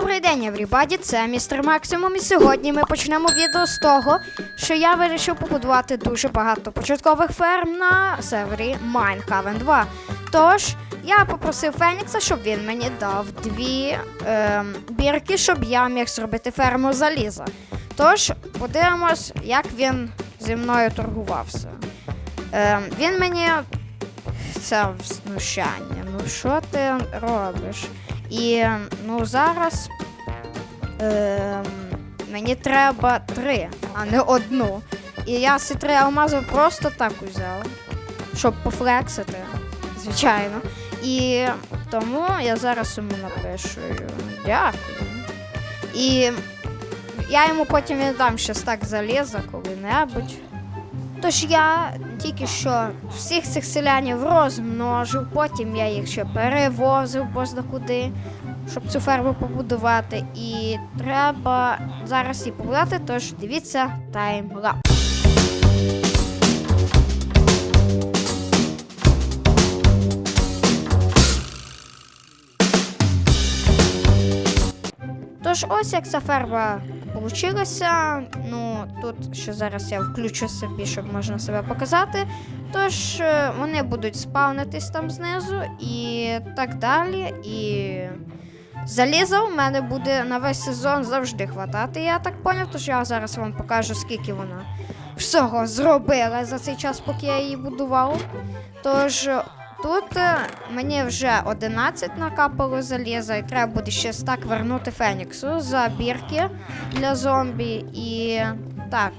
Добрий день, everybody, це містер Максимум. І сьогодні ми почнемо відео з того, що я вирішив побудувати дуже багато початкових ферм на сервері Minehaven 2. Тож я попросив Фенікса, щоб він мені дав дві ем, бірки, щоб я міг зробити ферму заліза. Тож подивимось, як він зі мною торгувався. Ем, він мені це знущання. Ну що ти робиш? І ну зараз ем, мені треба три, а не одну. І я ці три алмази просто так узяв, щоб пофлексити, звичайно. І тому я зараз йому напишу дякую. І я йому потім віддам ще так заліза коли-небудь. Тож я тільки що всіх цих селянів розмножив, потім я їх ще перевозив бозна куди, щоб цю ферму побудувати. І треба зараз її побудувати, тож дивіться таймлап. Тож ось як ця ферма получилася. Ну, тут ще зараз я включу собі, щоб можна себе показати. Тож е, вони будуть спавнитись там знизу і так далі. І заліза у мене буде на весь сезон завжди хватати. Я так поняв, тож я зараз вам покажу, скільки вона всього зробила за цей час, поки я її будував. Тож Тут е, мені вже 11 накапало заліза, і треба буде ще стак вернути Феніксу за бірки для зомбі. І так,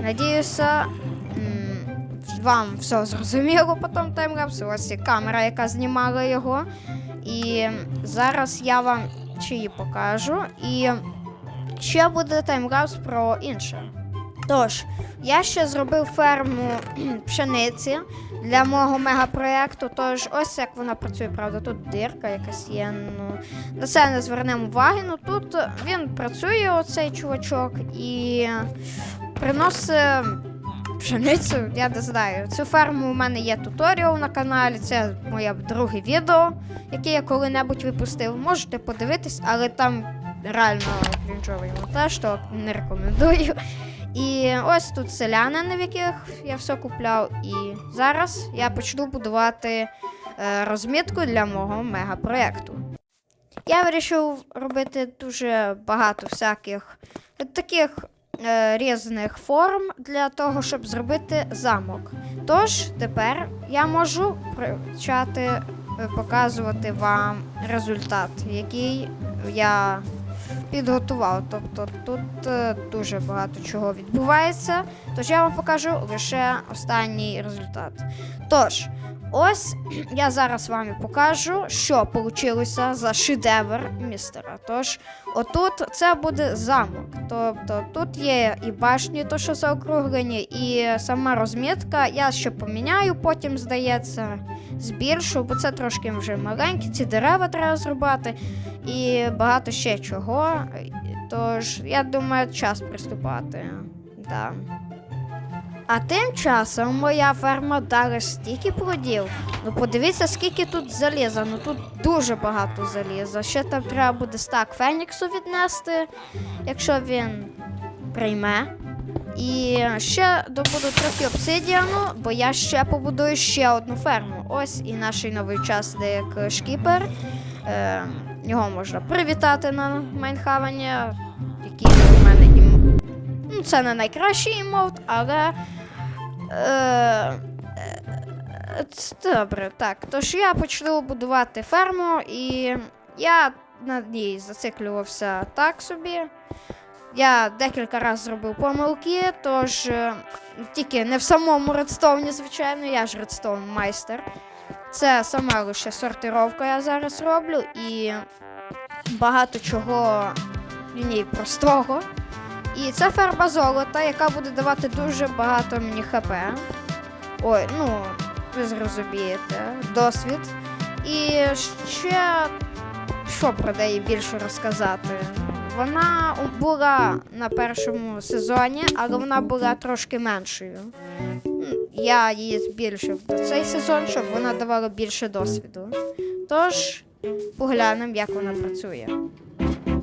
надіюся, вам все зрозуміло по тому таймлапсу. Ось і камера, яка знімала його. І зараз я вам її покажу. І ще буде таймлапс про інше. Тож, я ще зробив ферму пшениці для мого мегапроєкту. Тож ось як вона працює, правда, тут дирка якась є. Ну, на це не звернемо уваги. Ну тут він працює, оцей чувачок, і приносить пшеницю, я не знаю. Цю ферму у мене є туторіал на каналі. Це моє друге відео, яке я коли-небудь випустив. Можете подивитись, але там реально крінжовий монтаж, то не рекомендую. І ось тут селянини, в яких я все купляв. І зараз я почну будувати е, розмітку для мого мегапроєкту. Я вирішив робити дуже багато всяких таких е, різних форм для того, щоб зробити замок. Тож тепер я можу почати е, показувати вам результат, який я підготував. Тобто тут е, дуже багато чого відбувається. Тож я вам покажу лише останній результат. Тож, ось я зараз вам покажу, що вийшло за шедевр містера. Тож, отут це буде замок. Тобто тут є і башні, то що заокруглені, і сама розмітка. Я ще поміняю, потім здається, збільшу, бо це трошки вже маленькі, ці дерева треба зрубати і багато ще чого. Тож, я думаю, час приступати. Да. А тим часом моя ферма дала стільки плодів. Ну подивіться, скільки тут заліза. Ну тут дуже багато заліза. Ще там треба буде стак Феніксу віднести, якщо він прийме. І ще добуду трохи обсидіану, бо я ще побудую ще одну ферму. Ось і наш новий учасник шкіпер. Е, його можна привітати на Майнхавені, ім... Ну, це не найкращий емоут, але. Е, е, добре, так. Тож я почну будувати ферму, і я на ній зациклювався так собі. Я декілька разів зробив помилки, тож е, тільки не в самому редстоуні, звичайно, я ж редстоун майстер. Це сама лише сортировка я зараз роблю і багато чого в ній простого. І це фарба золота, яка буде давати дуже багато мені ХП. Ой, ну, ви зрозумієте, досвід. І ще що про неї більше розказати? Вона була на першому сезоні, але вона була трошки меншою. Я її збільшив на цей сезон, щоб вона давала більше досвіду. Тож, поглянемо, як вона працює.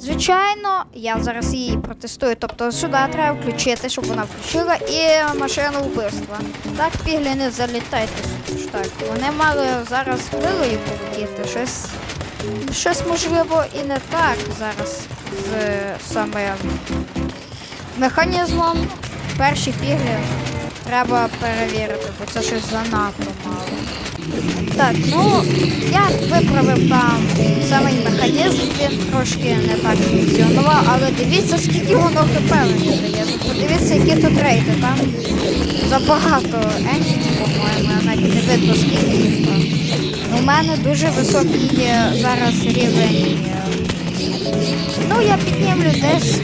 Звичайно, я зараз її протестую. Тобто сюди треба включити, щоб вона включила і машину вбивства. Так, піглі не залітайте. Так, вони мали зараз хвилею полетіти. Щось, щось можливо і не так зараз з саме механізмом. Перші піглі треба перевірити, бо це щось занадто мало. Так, ну я виправив там самий механізм, він трошки не так функціонував, але дивіться, скільки воно хп мені дає. Подивіться, які тут рейди, там забагато енджі, по-моєму, навіть не видно, скільки їх там. У мене дуже високий зараз рівень. е, Ну, я піднімлю десь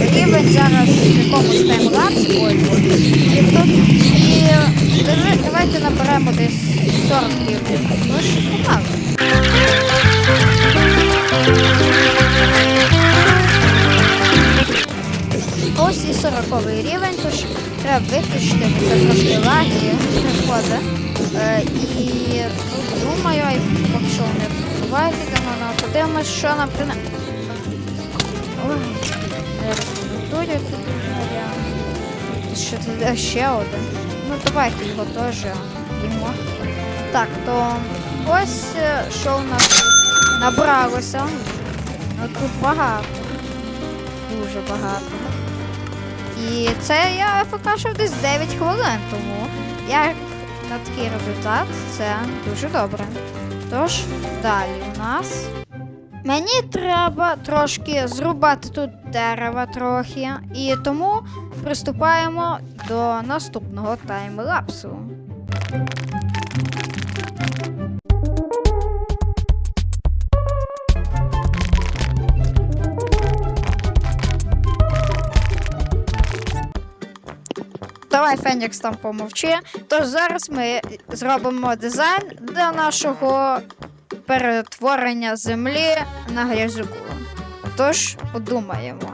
е, рівень зараз в якомусь таймлапсі. Ой, і тут. І давай- давайте наберемо десь 40 рівень. Ну погнали. Ось і 40 рівень, тож треба виключити, бо це трошки лаги приходить. Е, і ну, думаю, і поки що вони бувають, йдемо на подивимось, що нам прине. Ой, не тут я. Ще, тут ще один. Ну давайте його теж їмо. Так, то ось е, що у нас набралося. Ну тут багато. Дуже багато. І це я покажу десь 9 хвилин, тому як на такий результат це дуже добре. Тож, далі у нас. Мені треба трошки зрубати тут дерева трохи, і тому приступаємо до наступного таймлапсу. Давай, Фенікс там помовчи. Тож зараз ми зробимо дизайн для нашого перетворення землі на грязюку. Тож подумаємо.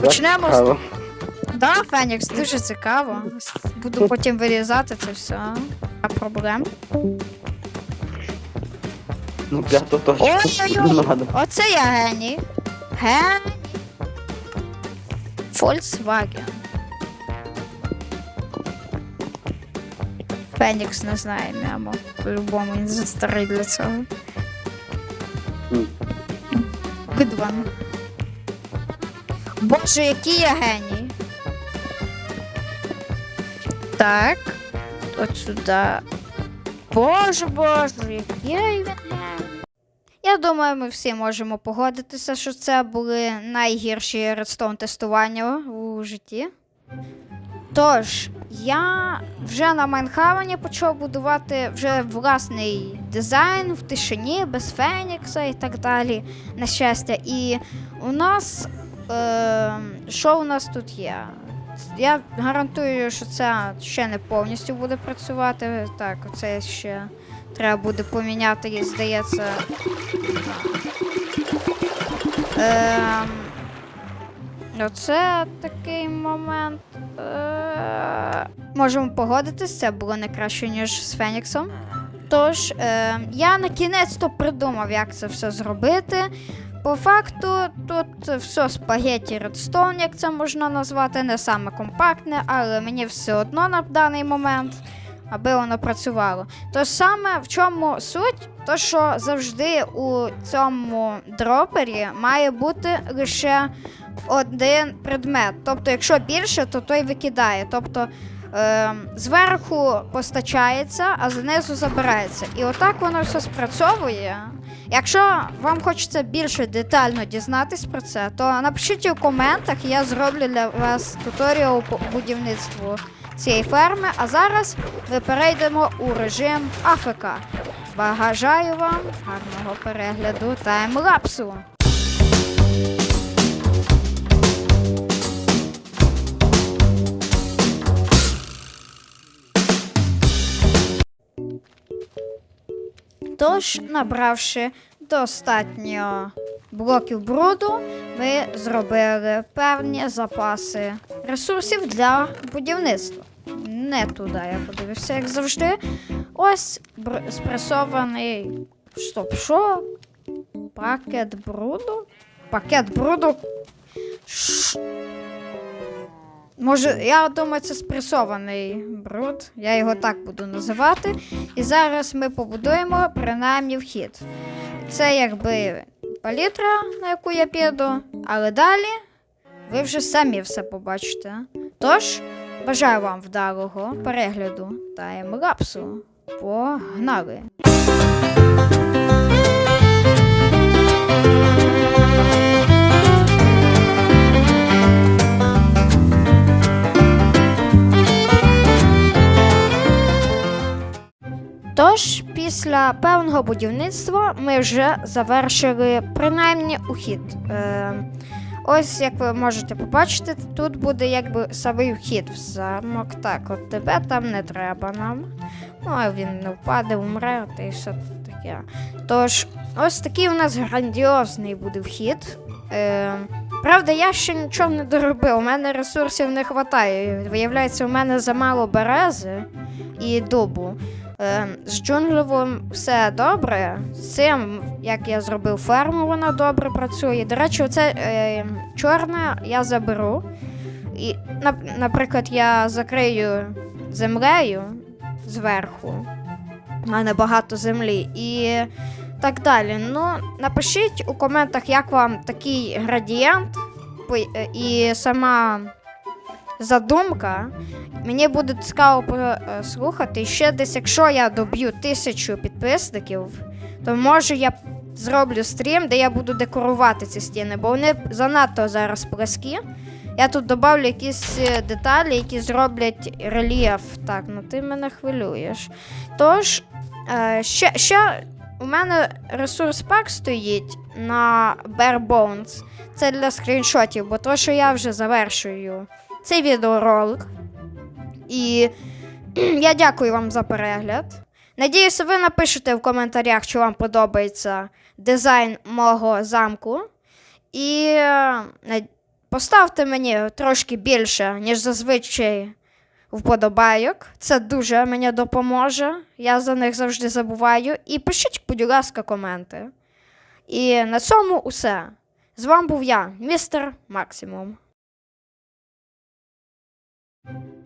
Почнемо з. Да, Фенікс, дуже цікаво. Буду потім вирізати це все. А проблем. Ну, п'яту точку. Ой-ой-ой. Оце я геній. Геній. Volkswagen. Фенікс не знає м'ямо. По-любому він застарий для цього. Good one. Боже, який я геній. Так. От сюди. Боже, боже, який він. Я думаю, ми всі можемо погодитися, що це були найгірші редстоун тестування у житті. Тож, я вже на Майнхавені почав будувати вже власний дизайн в тишині, без Фенікса і так далі. На щастя. І у нас. Е, що у нас тут є? Я гарантую, що це ще не повністю буде працювати. Так, оце ще треба буде поміняти, і, здається. Ем, оце такий момент. Е, можемо погодитись, це було не краще, ніж з Феніксом. Тож, е, я на кінець-то придумав, як це все зробити. По факту, тут все спагетті Redstone, як це можна назвати, не саме компактне, але мені все одно на даний момент, аби воно працювало. То саме в чому суть, то що завжди у цьому дропері має бути лише один предмет. Тобто, якщо більше, то той викидає. Тобто е, зверху постачається, а знизу забирається. І отак воно все спрацьовує. Якщо вам хочеться більше детально дізнатись про це, то напишіть у коментах, я зроблю для вас туторіал по будівництву цієї ферми. А зараз ми перейдемо у режим АФК. Бажаю вам гарного перегляду таймлапсу. Тож, набравши достатньо блоків бруду, ми зробили певні запаси ресурсів для будівництва. Не туди я подивився, як завжди. Ось спресований. Стоп, що? Пакет бруду? пакет бруду. Ш- Може, я думаю, це спресований бруд. Я його так буду називати. І зараз ми побудуємо принаймні вхід. Це якби палітра, на яку я піду, але далі ви вже самі все побачите. Тож, бажаю вам вдалого перегляду таймлапсу. Погнали! Тож, після певного будівництва ми вже завершили принаймні ухід. Е, ось як ви можете побачити, тут буде якби самий вхід в замок. Так, от тебе там не треба нам. Ну, а він не впаде, умре, та і все таке. Тож, ось такий у нас грандіозний буде вхід. Е, правда, я ще нічого не доробив. У мене ресурсів не вистачає. Виявляється, у мене замало берези і дубу. Е, з джунглевим все добре. З цим, як я зробив ферму, вона добре працює. До речі, оце е, чорне я заберу. І, наприклад, я закрию землею зверху. У мене багато землі. І так далі. Ну, напишіть у коментах, як вам такий градієнт і сама задумка. Мені буде цікаво послухати. І ще десь, якщо я доб'ю тисячу підписників, то може я зроблю стрім, де я буду декорувати ці стіни, бо вони занадто зараз пласкі. Я тут додавлю якісь е, деталі, які зроблять рельєф. Так, ну ти мене хвилюєш. Тож, е, ще, ще у мене ресурс пак стоїть на Bare Bones. Це для скріншотів, бо то, що я вже завершую цей відеоролик. І я дякую вам за перегляд. Надіюся, ви напишете в коментарях, чи вам подобається дизайн мого замку. І е, поставте мені трошки більше, ніж зазвичай вподобайок. Це дуже мені допоможе. Я за них завжди забуваю. І пишіть, будь ласка, коменти. І на цьому усе. З вами був я, містер Максимум. Thank you.